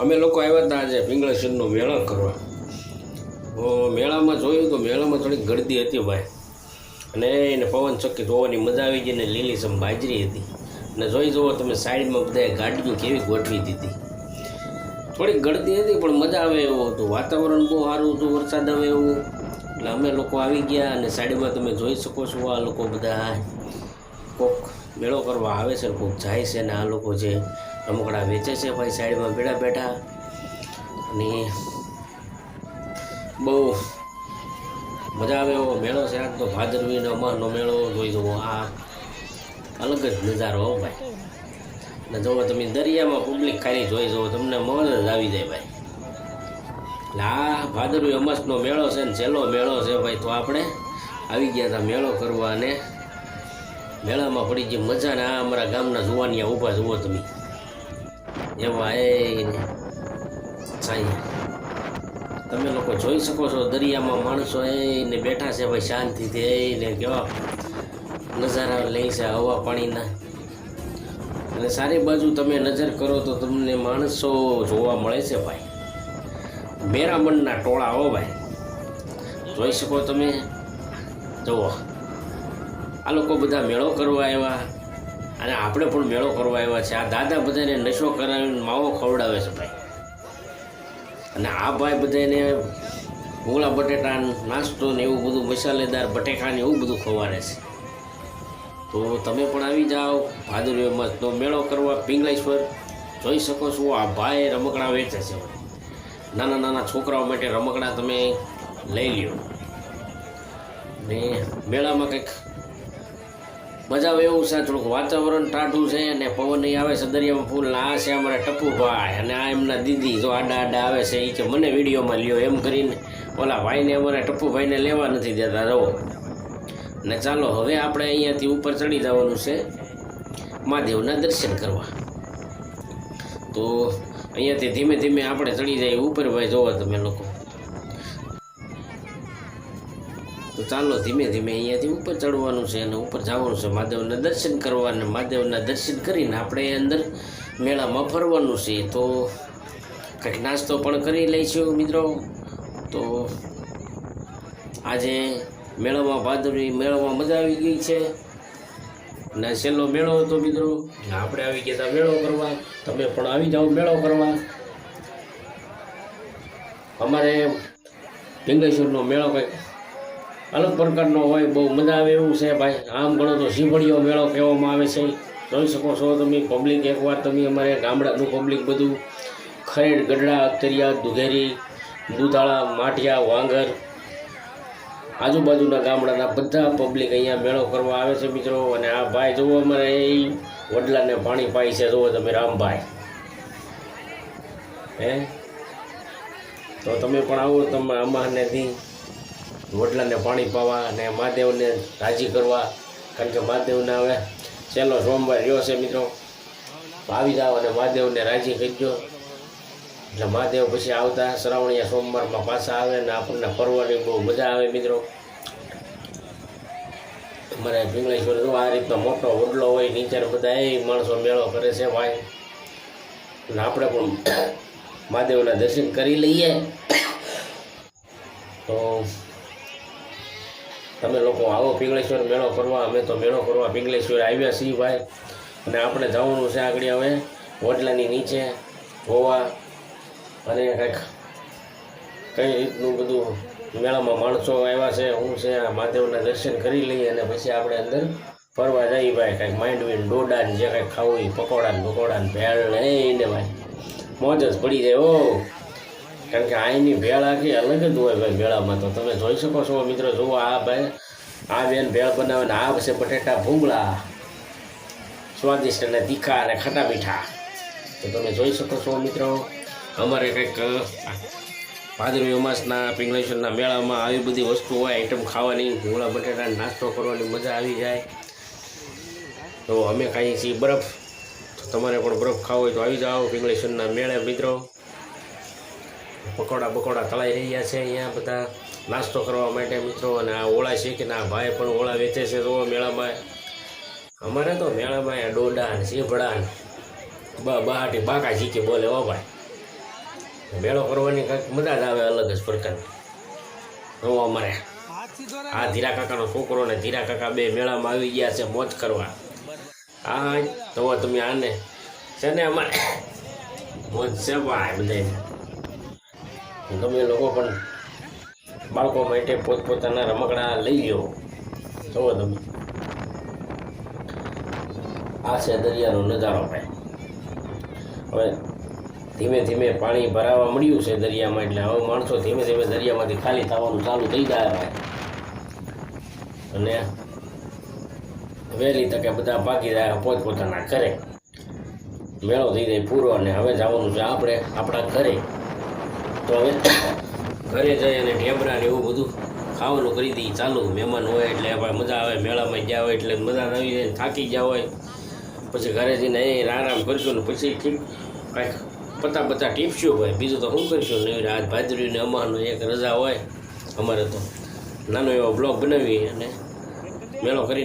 અમે લોકો આવ્યા હતા આજે પિંગળેશ્વરનો મેળો કરવા. મેળામાં જોયું તો મેળામાં થોડીક ગળદી હતી ભાઈ. અને એને પવન જોવાની મજા આવી ગઈ ને લીલીસમ બાજરી હતી. અને જોઈ જુઓ તમે સાઈડમાં બધાએ ગાડીઓ કેવી ગોઠવી દીધી. થોડીક ગળદી હતી પણ મજા આવે એવું હતું. વાતાવરણ બહુ સારું હતું, વરસાદ આવે એવું. એટલે અમે લોકો આવી ગયા અને સાઈડમાં તમે જોઈ શકો છો આ લોકો બધા કોક મેળો કરવા આવે છે, કોક જાય છે ને આ લોકો જે રમકડા વેચે છે ભાઈ સાઈડમાં બેઠા બેઠા. અને બહુ મજા આવે એવો મેળો છે આજનો ભાદરવીનો અમારનો મેળો જોઈ જવો આ અલગ જ નજારો હો ભાઈ. ને જુઓ તમે દરિયામાં પબ્લિક ખાલી જોઈ જુઓ, તમને મોજ જ આવી જાય ભાઈ. એટલે આ ભાદરવી અમાસનો મેળો છે ને છેલ્લો મેળો છે ભાઈ, તો આપણે આવી ગયા હતા મેળો કરવા અને મેળામાં પડી ગઈ મજા ને આ અમારા ગામના જુવાનિયા ઊભા જુઓ તમે. એવા એ સાંઈ. તમે લોકો જોઈ શકો છો, દરિયામાં માણસો એને બેઠા છે, ભાઈ શાંતિથી એને કેવા નજારા લે છે, હવા પાણીના. અને સારી બાજુ તમે નજર કરો તો તમને માણસો જોવા મળે છે, ભાઈ. મેરામણના ટોળા હો, ભાઈ. જોઈ શકો તમે? જુઓ. આ લોકો બધા મેળો કરવા આવ્યા. અને આપણે પણ મેળો કરવા આવ્યા છે. આ દાદા બધાને નશો કરાવીને માવો ખવડાવે છે ભાઈ. અને આ ભાઈ બધાને ગોળા બટેટા નાસ્તો ને એવું બધું મસાલેદાર બટેકા ને એવું બધું ખવાડે છે. તો તમે પણ આવી જાઓ ભાદરવીમાં તો મેળો કરવા પિંગલેશ્વર જોઈ શકો છો, આ ભાઈ રમકડા વેચે છે. નાના નાના છોકરાઓ માટે રમકડા તમે લઈ લ્યો. ને મેળામાં કંઈક મજા એવું છે, થોડુંક વાતાવરણ ટાઢું છે અને પવન નહીં આવે છે, દરિયામાં ફૂલ આ છે અમારા ટપુભાઈ અને આ એમના દીદી જો આડા આડા આવે છે એ કે મને વિડીયોમાં લ્યો એમ કરીને ઓલા ભાઈને અમારા ટપુભાઈને લેવા નથી દેતા, રહો. ને ચાલો, હવે આપણે અહીંયાથી ઉપર ચડી જવાનું છે, મહાદેવના દર્શન કરવા. તો અહીંયાથી ધીમે ધીમે આપણે ચડી જઈએ, ઉપર ભાઈ જોવો તમે લોકો. તો ચાલો ધીમે ધીમે અહીંયાથી ઉપર ચડવાનું છે અને ઉપર જવાનું છે. મહાદેવના દર્શન કરવા અને મહાદેવના દર્શન કરીને આપણે અંદર મેળામાં ફરવાનું છે. તો કંઈક નાસ્તો પણ કરી લઈશું મિત્રો. તો આજે મેળામાં ભાદરવી મેળામાં મજા આવી ગઈ છે. અને છેલ્લો મેળો હતો મિત્રો. આપણે આવી ગયા હતા મેળો કરવા. તમે પણ આવી જાઓ મેળો કરવા. અમારે લિંગેશ્વરનો મેળો કંઈક અલગ પ્રકારનો હોય, બહુ મજા આવે એવું છે ભાઈ. આમ ગણો તો શીભળીઓ મેળો કહેવામાં આવે છે. જોઈ શકો છો તમે પબ્લિક એકવાર તમે અમારે ગામડાનું પબ્લિક બધું. ખરેડ, ગઢડા, અખતરિયા, દુધેરી, દુધાળા, માઠિયા, વાંગર, આજુબાજુના ગામડાના બધા પબ્લિક અહીંયા મેળો કરવા આવે છે મિત્રો. અને આ ભાઈ જુઓ અમારે એ વડલાને પાણી પાય છે, જુઓ તમે રામભાઈ. હે? તો તમે પણ આવો, તમે અમારનેથી વડલાને પાણી પાવા અને મહાદેવને રાજી કરવા, કારણ કે મહાદેવને હવે છેલ્લો સોમવાર રહ્યો છે મિત્રો. આવી જાઓ અને મહાદેવને રાજી કરજો એટલે મહાદેવ પછી આવતા શ્રાવણીયા સોમવારમાં પાછા આવે ને આપણને ફરવાની બહુ મજા આવે મિત્રો. અમારે પિંગળેશ્વર જો આ રીતનો મોટો વડલો હોય નીચે બધા એ માણસો મેળો કરે છે ભાઈ અને આપણે પણ મહાદેવના દર્શન કરી લઈએ. તો તમે લોકો આવો પિંગળેશ્વર મેળો કરવા, અમે તો મેળો કરવા પિંગળેશ્વર આવ્યા છીએ ભાઈ. અને આપણે જવાનું છે આગળ હવે, વડલાની નીચે, ગોવા અને કંઈક, કઈ રીતનું બધું મેળામાં માણસો આવ્યા છે, હું છે, આ મહાદેવના દર્શન કરી લઈએ અને પછી આપણે અંદર ફરવા જઈએ ભાઈ. કંઈક માંડવીને ડોડા ને જે કંઈક ખાવું હોય પકોડા ને પકોડા ને ભેળ ને એને ભાઈ. મોજ જ પડી જાય ઓ કારણ કે અહીંની ભેળ આખી અલગ જ હોય ભાઈ મેળામાં તો. તમે જોઈ શકો છો મિત્રો, જુઓ આ ભાઈ, આ બેન ભેળ બનાવે આ છે બટેટા ભૂંગળા, સ્વાદિષ્ટ અને તીખા અને ખાટા મીઠા. તો તમે જોઈ શકો છો મિત્રો, અમારે કંઈક ભાદરવી અમાસના, પિંગલેશ્વરના મેળામાં આવી બધી વસ્તુ હોય આઈટમ ખાવાની, ભૂંગળા બટેટા નાસ્તો કરવાની મજા આવી જાય. તો અમે ખાઈએ છીએ બરફ. તમારે પણ બરફ ખાવો હોય તો આવી જાઓ પિંગલેશ્વરના મેળા મિત્રો. પકોડા બકોડા તળાઈ રહ્યા છે અહીંયા બધા નાસ્તો કરવા માટે મિત્રો અને આ ઓળા છે કે ના ભાઈ પણ ઓળા વેચે છે તો મેળામાં. અમારે તો મેળામાં ડોડા ને શેભડા ને બહાટી બાકા જીકે બોલે ઓ ભાઈ. મેળો કરવાની કંઈક મજા જ આવે અલગ જ પ્રકારની. હું અમારે. આ ધીરા કાકાનો છોકરો ને ધીરા કાકા બે મેળામાં આવી ગયા છે મોજ કરવા. હા તો તમે આને છે ને અમારે મોજ છે ભાઈ બધાને તમે લોકો પણ બાળકો માટે પોતપોતાના રમકડા લઈ લો જુઓ તમે. આ છે દરિયાનો નજારો ભાઈ. હવે ધીમે ધીમે પાણી ભરાવા મળ્યું છે દરિયામાં એટલે હવે માણસો ધીમે ધીમે દરિયામાંથી ખાલી થવાનું ચાલુ થઈ ગયા ભાઈ. અને વહેલી તકે બધા ભાગી જાય પોતપોતાના ઘરે. મેળો થઈ જાય પૂરો અને હવે જવાનું છે આપણે, આપણા ઘરે. તો હવે ઘરે જઈ અને ઢેબરા ને એવું બધું ખાવાનું કરી દઈએ. ચાલુ, મહેમાન હોય એટલે આપણે મજા આવે, મેળામાં ગયા હોય એટલે મજા આવી જાય, થાકી ગયા હોય. પછી ઘરે જઈને અહીં આરામ કરશું ને પછી કાંઈક પતા પતા ટીપશું હોય. બીજું તો શું કરીશું? નહીં આજ ભાદરીને અમારનો એક રજા હોય. અમારે તો નાનો એવો બ્લોગ બનાવી અને મેળો કરી